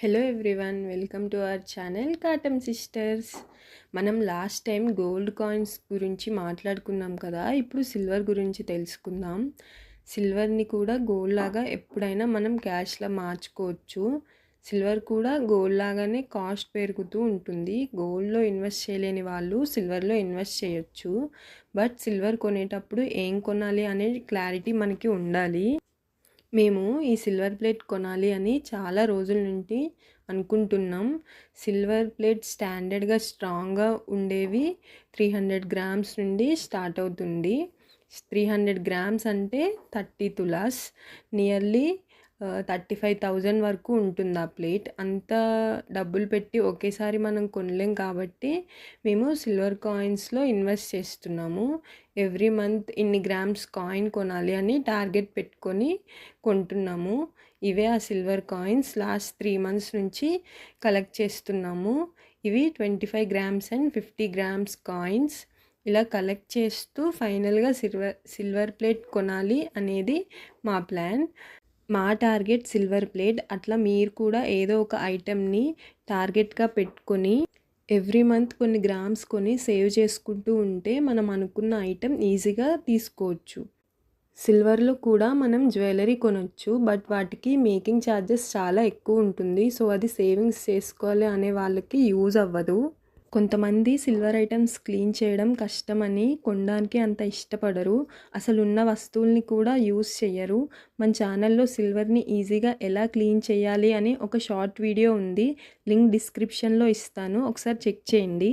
Hello everyone welcome to our channel Katam sisters మనం last time gold coins గురించి మాట్లాడుకున్నాం కదా ఇప్పుడు సిల్వర్ గురించి తెలుసుకుందాం. సిల్వర్ని కూడా గోల్డ్ లాగా ఎప్పుడైనా మనం క్యాష్లో మార్చుకోవచ్చు. సిల్వర్ కూడా గోల్డ్ లాగానే కాస్ట్ పెరుగుతూ ఉంటుంది. గోల్డ్లో ఇన్వెస్ట్ చేయలేని వాళ్ళు సిల్వర్లో ఇన్వెస్ట్ చేయొచ్చు. బట్ సిల్వర్ కొనేటప్పుడు ఏం కొనాలి అనే క్లారిటీ మనకి ఉండాలి. మేము ఈ సిల్వర్ ప్లేట్ కొనాలి అని చాలా రోజుల నుండి అనుకుంటున్నాం. సిల్వర్ ప్లేట్ స్టాండర్డ్గా స్ట్రాంగ్గా ఉండేవి త్రీ హండ్రెడ్ గ్రామ్స్ నుండి స్టార్ట్ అవుతుంది. త్రీ హండ్రెడ్ గ్రామ్స్ అంటే thirty tolas. Nearly thirty five thousand వరకు ఉంటుంది ఆ ప్లేట్. అంత డబ్బులు పెట్టి ఒకేసారి మనం కొనలేం కాబట్టి మేము సిల్వర్ కాయిన్స్లో ఇన్వెస్ట్ చేస్తున్నాము. ఎవ్రీ మంత్ ఇన్ని గ్రామ్స్ కాయిన్ కొనాలి అని టార్గెట్ పెట్టుకొని కొంటున్నాము. ఇవే ఆ silver coins last three months నుంచి కలెక్ట్ చేస్తున్నాము. ఇవి twenty five grams and fifty grams coins. ఇలా కలెక్ట్ చేస్తూ ఫైనల్గా సిల్వర్ సిల్వర్ ప్లేట్ కొనాలి అనేది మా ప్లాన్. మా టార్గెట్ సిల్వర్ ప్లేట్. అట్లా మీరు కూడా ఏదో ఒక ఐటెంని టార్గెట్గా పెట్టుకొని ఎవ్రీ మంత్ కొన్ని గ్రామ్స్ కొని సేవ్ చేసుకుంటూ ఉంటే మనం అనుకున్న ఐటెం ఈజీగా తీసుకోవచ్చు. సిల్వర్లో కూడా మనం జ్యువెలరీ కొనొచ్చు బట్ వాటికి మేకింగ్ ఛార్జెస్ చాలా ఎక్కువ ఉంటుంది. సో అది సేవింగ్స్ చేసుకోవాలి అనే వాళ్ళకి యూజ్ అవ్వదు. కొంతమంది సిల్వర్ ఐటమ్స్ క్లీన్ చేయడం కష్టమని కొనడానికి అంత ఇష్టపడరు. అసలు ఉన్న వస్తువుల్ని కూడా యూస్ చేయరు మన ఛానల్లో సిల్వర్ని ఈజీగా ఎలా క్లీన్ చేయాలి అని ఒక షార్ట్ వీడియో ఉంది. లింక్ డిస్క్రిప్షన్లో ఇస్తాను. ఒకసారి చెక్ చేయండి.